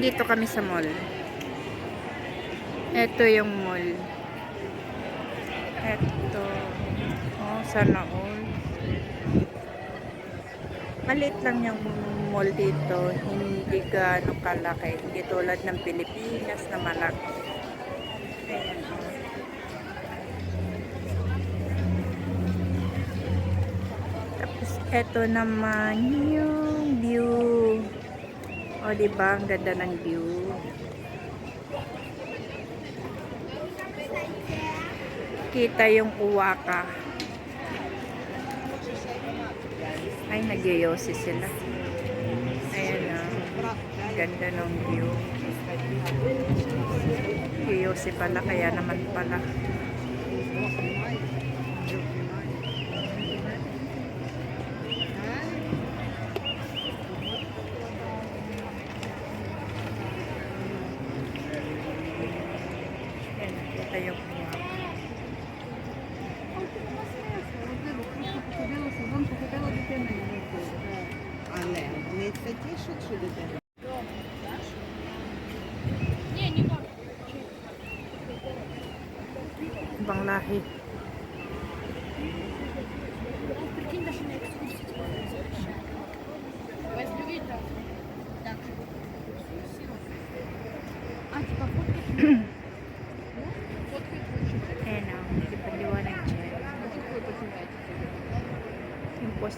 nandito kami sa mall. Ito yung mall. Ito. Oh, sana all. Maliit lang yung mall dito. Hindi gaano kalaki. Hindi tulad ng Pilipinas na malaki. Tapos, eto naman yung. O, di ba? Ang ganda ng view. Kita yung uwaka. Ay, nagyoyosi sila. Ayan na. Ganda ng view. Yoyosi pala, kaya naman pala. дає допомога. Але не це тішить, що дитина. Бангнахи.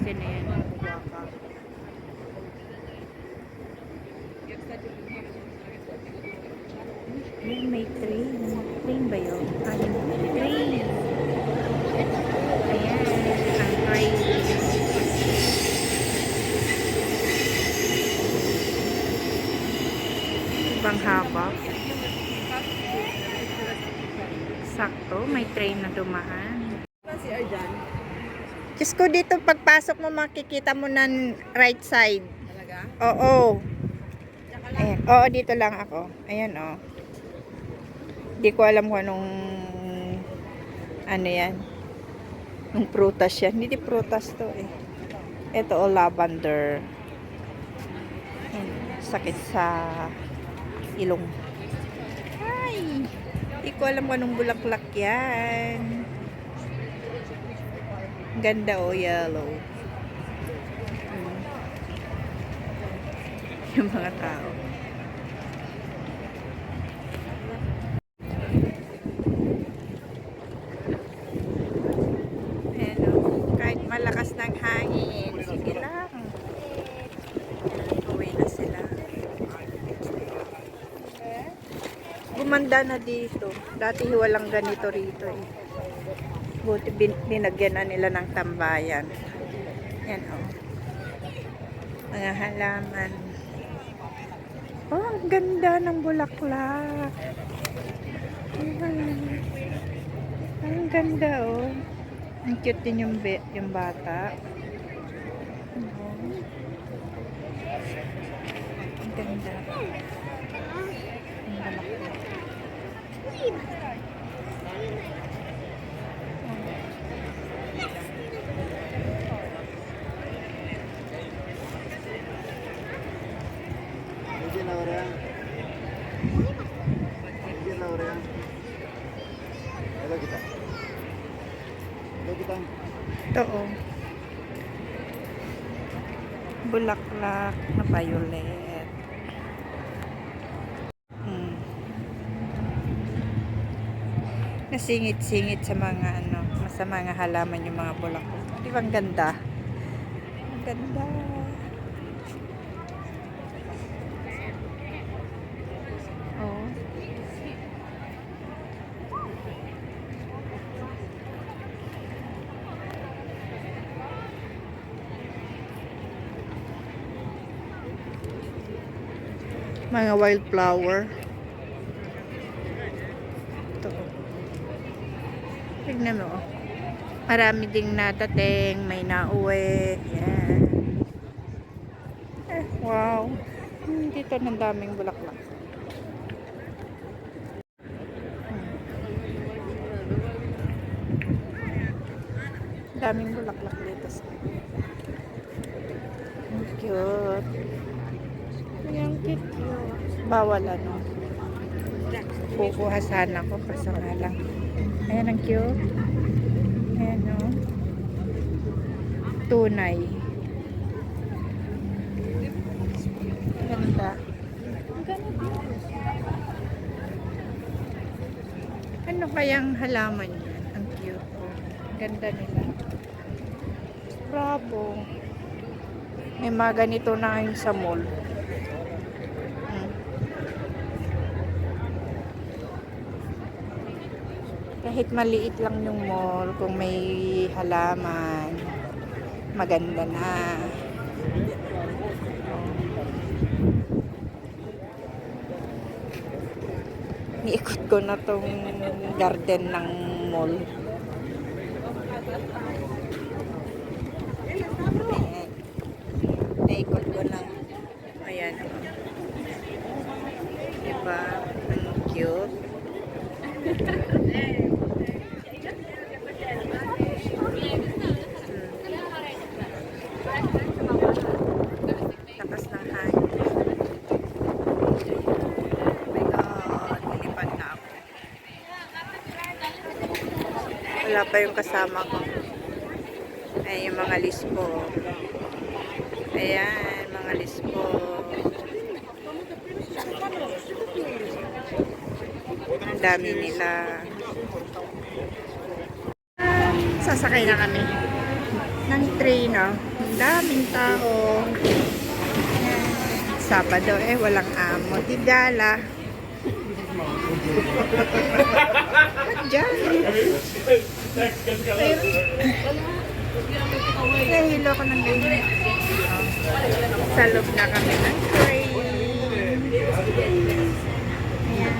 din na yan. Ayun, may train. Train ba yun? Ayun, train. Ayan, ang train. Ibang haba. Sakto, may train na dumaan. Diyos ko, dito pagpasok mo makikita mo ng right side. talaga? Oo. Ayan. Oo, dito lang ako. Ayan, oh. Hindi ko alam kung anong ano yan. Nung prutas yan. Hindi prutas to eh. Ito, oh, lavender. Ayan, sakit sa ilong. Ay! Hindi ko alam kung anong bulaklak yan. Ganda oh, yellow. Hmm. Yung mga tao. Ayan o, kahit malakas ng hangin, sige lang. Uwi na sila. Gumanda na dito. Dati walang ganito rito eh. Buti bin, binagyan na nila ng tambayan. Yan o. Mga halaman. Oh, ang ganda ng bulaklak. Ayan. Ang ganda oh. Ang cute din yung, yung bata. Oh. Ang ganda. Ang bulaklak. Laura. Hindi Laura. Hello kita. Hello kita. Ito oh. Bulaklak na violet. Hmm. Nasingit-singit sa mga ano, sa mga halaman yung mga bulaklak. Di ba ang ganda? Ang ganda. Oh. Mga wildflower. Ito. Tignan mo. oh. Marami ding natating, may nauwi. Yan. Eh, wow. Dito ng daming bulaklak. Daming bulaklak dito sa. Cute. Yung cute. Bawal ano. Kukuha sana ko kaso nga lang. Ayan ang cute. Ayan o. Tunay. Ganda. Ano kayang halaman yan? Ang cute. oh. Ganda nila. Bravo. May mga ganito na ngayon sa mall. Kahit maliit lang yung mall, kung may halaman, maganda na. Niikot ko na tong garden ng mall. Naikot ko lang. Ayan. Diba? Ang cute. Lakas ng hangin. Oh my God. Nilipad na ako. Wala pa yung kasama ko. Ay, yung mga lispo. Ayan, mga lispo. Ang dami nila. Sasakay na kami ng train, no? Ang daming tao. Ayan. Sabado, eh, walang amo. Tigala. Ba't dyan? Nahilo ko ng ganyan. Sa loob na kami ng train. Ayan.